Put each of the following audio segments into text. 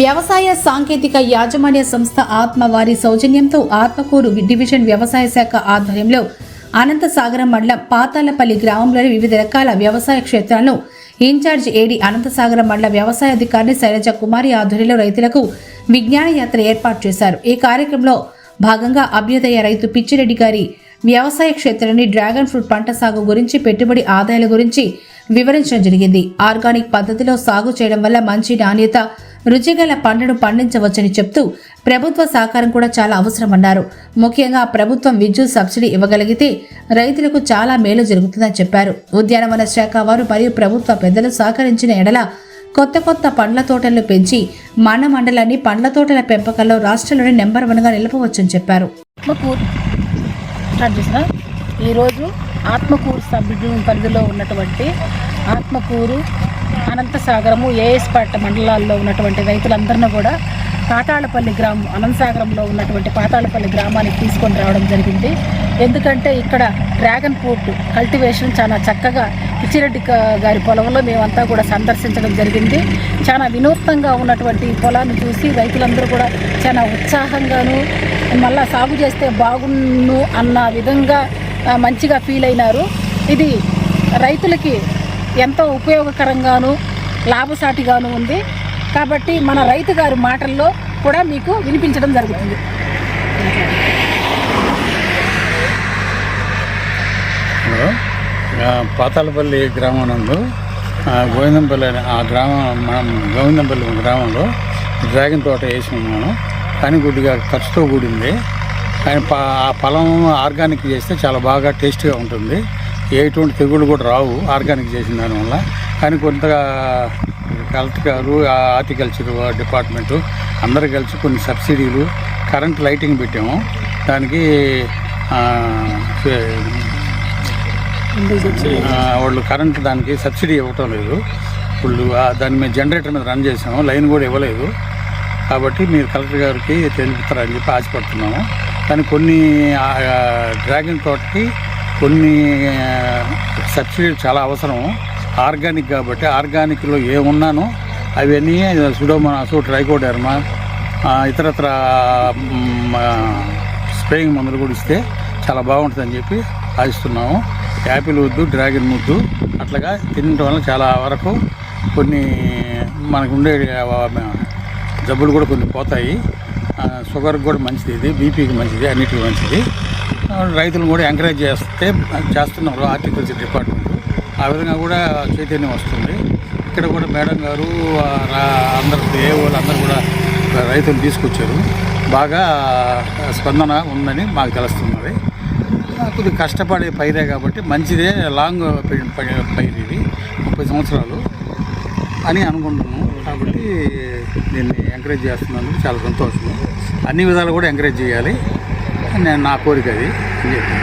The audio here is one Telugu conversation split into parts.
వ్యవసాయ సాంకేతిక యాజమాన్య సంస్థ ఆత్మ వారి సౌజన్యంతో ఆత్మకూరు డివిజన్ వ్యవసాయ శాఖ ఆధ్వర్యంలో అనంతసాగరం మండలం పాతాలపల్లి గ్రామంలోని వివిధ రకాల వ్యవసాయ క్షేత్రాలను ఇన్ఛార్జ్ ఏడి అనంతసాగరం మండల వ్యవసాయ అధికారిని శైలజ కుమారి ఆధ్వర్యంలో రైతులకు విజ్ఞాన యాత్ర ఏర్పాటు చేశారు. ఈ కార్యక్రమంలో భాగంగా అభ్యుదయ రైతు పిచ్చిరెడ్డి గారి వ్యవసాయ క్షేత్రాన్ని డ్రాగన్ ఫ్రూట్ పంట సాగు గురించి పెట్టుబడి ఆదాయాల గురించి వివరించడం జరిగింది. ఆర్గానిక్ పద్ధతిలో సాగు చేయడం వల్ల మంచి నాణ్యత రుచిగల పంటను పండించవచ్చని చెప్తూ ప్రభుత్వ సహకారం కూడా చాలా అవసరమన్నారు. ముఖ్యంగా ప్రభుత్వం విద్యుత్ సబ్సిడీ ఇవ్వగలిగితే రైతులకు చాలా మేలు జరుగుతుందని చెప్పారు. ఉద్యానవన శాఖ వారు మరియు ప్రభుత్వ పెద్దలు సహకరించిన ఎడల కొత్త కొత్త పండ్ల తోటలను పెంచి మన మండలాన్ని పండ్ల తోటల పెంపకంలో రాష్ట్రంలోనే నెంబర్ వన్గా నిలపవచ్చని చెప్పారు. ఈరోజు ఆత్మకూరు సబ్ పరిధిలో ఉన్నటువంటి ఆత్మకూరు అనంతసాగరము ఏఎస్పేట మండలాల్లో ఉన్నటువంటి రైతులందరినీ కూడా పాతాళపల్లి గ్రామం అనంతసాగరంలో ఉన్నటువంటి పాతాళపల్లి గ్రామానికి తీసుకొని రావడం జరిగింది. ఎందుకంటే ఇక్కడ డ్రాగన్ ఫ్రూట్ కల్టివేషన్ చాలా చక్కగా పిచ్చిరెడ్డి గారి పొలంలో మేమంతా కూడా సందర్శించడం జరిగింది. చాలా వినూత్నంగా ఉన్నటువంటి పొలాన్ని చూసి రైతులందరూ కూడా చాలా ఉత్సాహంగాను మళ్ళా సాగు చేస్తే బాగున్ను అన్న విధంగా మంచిగా ఫీల్ అయినారు. ఇది రైతులకి ఎంతో ఉపయోగకరంగాను లాభసాటిగాను ఉంది. కాబట్టి మన రైతు గారి మాటల్లో కూడా మీకు వినిపించడం జరుగుతుంది. హలో. ఆ, గ్రామం నందు గోవిందంపల్లి ఆ గ్రామం మనం గోవిందంపల్లి గ్రామంలో డ్రాగన్ తోట వేసినాం మనం కానీ కొద్దిగా ఖర్చుతో కూడింది. కానీ ప ఆ పొలం ఆర్గానిక్ చేస్తే చాలా బాగా టేస్ట్గా ఉంటుంది. ఎటువంటి తెగుళ్ళు కూడా రావు ఆర్గానిక్ చేసిన దానివల్ల. కానీ కొంతగా హెల్త్ గారు హార్టికల్చర్ డిపార్ట్మెంటు అందరూ కలిసి కొన్ని సబ్సిడీలు కరెంట్ లైటింగ్ పెట్టాము. దానికి వాళ్ళు కరెంట్ దానికి సబ్సిడీ ఇవ్వటం లేదు. ఇప్పుడు దాన్ని మేము జనరేటర్ మీద రన్ చేసాము లైన్ కూడా ఇవ్వలేదు. కాబట్టి మీరు కలెక్టర్ గారికి తెలుపుతారని చెప్పి ఆశపడుతున్నాము. కానీ కొన్ని డ్రాగన్ తోటకి కొన్ని సబ్సిడీలు చాలా అవసరం. ఆర్గానిక్ కాబట్టి ఆర్గానిక్లో ఏమున్నానో అవన్నీ సుడోమోనాసు ట్రైకోడర్మా ఆ, ఇతరత్ర స్ప్రేయింగ్ మందులు కూడా ఇస్తే చాలా బాగుంటుందని చెప్పి ఆశిస్తున్నాము. యాపిల్ వద్దు డ్రాగన్ ముద్దు. అట్లాగా తినడం వల్ల చాలా వరకు కొన్ని మనకు ఉండే జబ్బులు కూడా కొన్ని పోతాయి. షుగర్కి కూడా మంచిది ఇది బీపీకి మంచిది అన్నిటికీ మంచిది. రైతులు కూడా ఎంకరేజ్ చేస్తే చేస్తున్నారు హార్టికల్చర్ డిపార్ట్మెంట్. ఆ విధంగా కూడా చైతన్యం వస్తుంది. ఇక్కడ కూడా మేడం గారు రా- అందరు ఏ అందరూ కూడా రైతులు తీసుకొచ్చారు. బాగా స్పందన ఉందని మాకు తెలుస్తున్నది కొద్దిగా కష్టపడే పైరే కాబట్టి మంచిదే లాంగ్ పై- పైరు ఇది ముప్పై సంవత్సరాలు అని అనుకుంటున్నాను కాబట్టి దీన్ని ఎంకరేజ్ చేస్తున్నందుకు చాలా సంతోషం అన్ని విధాలు కూడా ఎంకరేజ్ చేయాలి. నేను నా కోరిక అది. అని చెప్పి.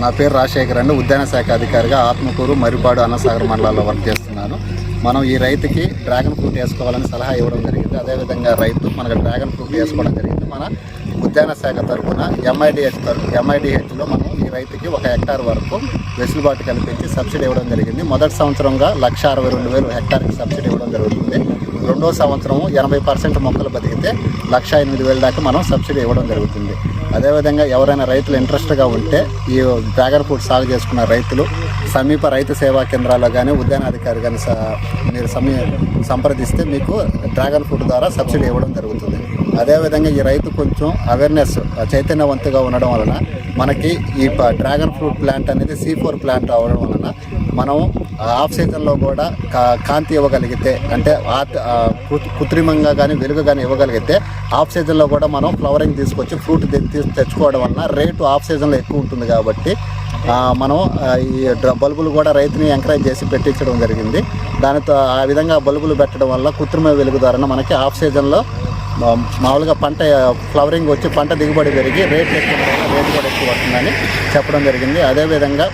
నా పేరు రాజశేఖర్ అండి. ఉద్యాన శాఖ అధికారిగా ఆత్మకూరు మరిపాడు అన్నసాగర్ మండలాల్లో వర్క్ చేస్తున్నాను. మనం ఈ రైతుకి డ్రాగన్ ఫ్రూట్ వేసుకోవాలని సలహా ఇవ్వడం జరిగింది. అదేవిధంగా రైతు మనకు డ్రాగన్ ఫ్రూట్ వేసుకోవడం జరిగింది. మన ఉద్యాన శాఖ తరఫున ఎంఐడిహెచ్ తరఫు ఎంఐడిహెచ్లో మనం ఈ రైతుకి ఒక హెక్టార్ వరకు వెసులుబాటు కల్పించి సబ్సిడీ ఇవ్వడం జరిగింది. మొదటి సంవత్సరంగా లక్ష అరవై రెండు వేలు హెక్టార్కి సబ్సిడీ ఇవ్వడం జరుగుతుంది. రెండో సంవత్సరం ఎనభై పర్సెంట్ మొక్కలు బతికితే లక్ష ఎనిమిది వేల దాకా మనం సబ్సిడీ ఇవ్వడం జరుగుతుంది. అదేవిధంగా ఎవరైనా రైతులు ఇంట్రెస్ట్గా ఉంటే ఈ డ్రాగన్ ఫ్రూట్ సాగు చేసుకున్న రైతులు సమీప రైతు సేవా కేంద్రాల్లో కానీ ఉద్యానాధికారి కానీ స- మీరు సమీ సంప్రదిస్తే మీకు డ్రాగన్ ఫ్రూట్ ద్వారా సబ్సిడీ ఇవ్వడం జరుగుతుంది. అదేవిధంగా ఈ రైతు కొంచెం అవేర్నెస్ చైతన్యవంతుగా ఉండడం వలన మనకి ఈ డ్రాగన్ ఫ్రూట్ ప్లాంట్ అనేది సి ఫోర్ ప్లాంట్ అవ్వడం వలన మనం ఆఫ్ సీజన్లో కూడా కా- కాంతి ఇవ్వగలిగితే అంటే కృత్రిమంగా కానీ వెలుగు కానీ ఇవ్వగలిగితే ఆఫ్ సీజన్లో కూడా మనం ఫ్లవరింగ్ తీసుకొచ్చి ఫ్రూట్ తెచ్చుకోవడం వలన రేటు ఆఫ్ సీజన్లో ఎక్కువ ఉంటుంది కాబట్టి మనం ఈ డ్ర- బల్బులు కూడా రైతుని ఎంకరేజ్ చేసి పెట్టించడం జరిగింది. దానితో ఆ విధంగా బల్బులు పెట్టడం వల్ల కృత్రిమ వెలుగు ద్వారా మనకి ఆఫ్ సీజన్లో మామూలుగా పంట ఫ్లవరింగ్ వచ్చి పంట దిగుబడి పెరిగి రేట్ ఎక్కువ రేట్ కూడా ఎక్కువ వస్తుందని చెప్పడం జరిగింది. అదేవిధంగా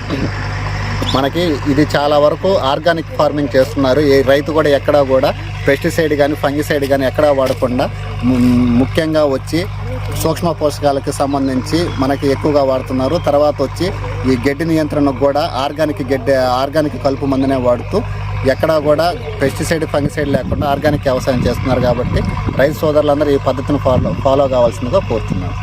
మనకి ఇది చాలా వరకు ఆర్గానిక్ ఫార్మింగ్ చేస్తున్నారు. ఏ రైతు కూడా ఎక్కడా కూడా పెస్టిసైడ్ కానీ ఫంగిసైడ్ కానీ ఎక్కడా వాడకుండా ముఖ్యంగా వచ్చి సూక్ష్మ పోషకాలకు సంబంధించి మనకి ఎక్కువగా వాడుతున్నారు. తర్వాత వచ్చి ఈ గడ్డి నియంత్రణకు కూడా ఆర్గానిక్ గడ్డి ఆర్గానిక్ కలుపు మందునే వాడుతూ ఎక్కడా కూడా పెస్టిసైడ్ ఫంగిసైడ్ లేకుండా ఆర్గానిక్ వ్యవసాయం చేస్తున్నారు కాబట్టి రైతు సోదరులందరూ ఈ పద్ధతిని ఫాలో ఫాలో కావాల్సిందిగా కోరుతున్నాను.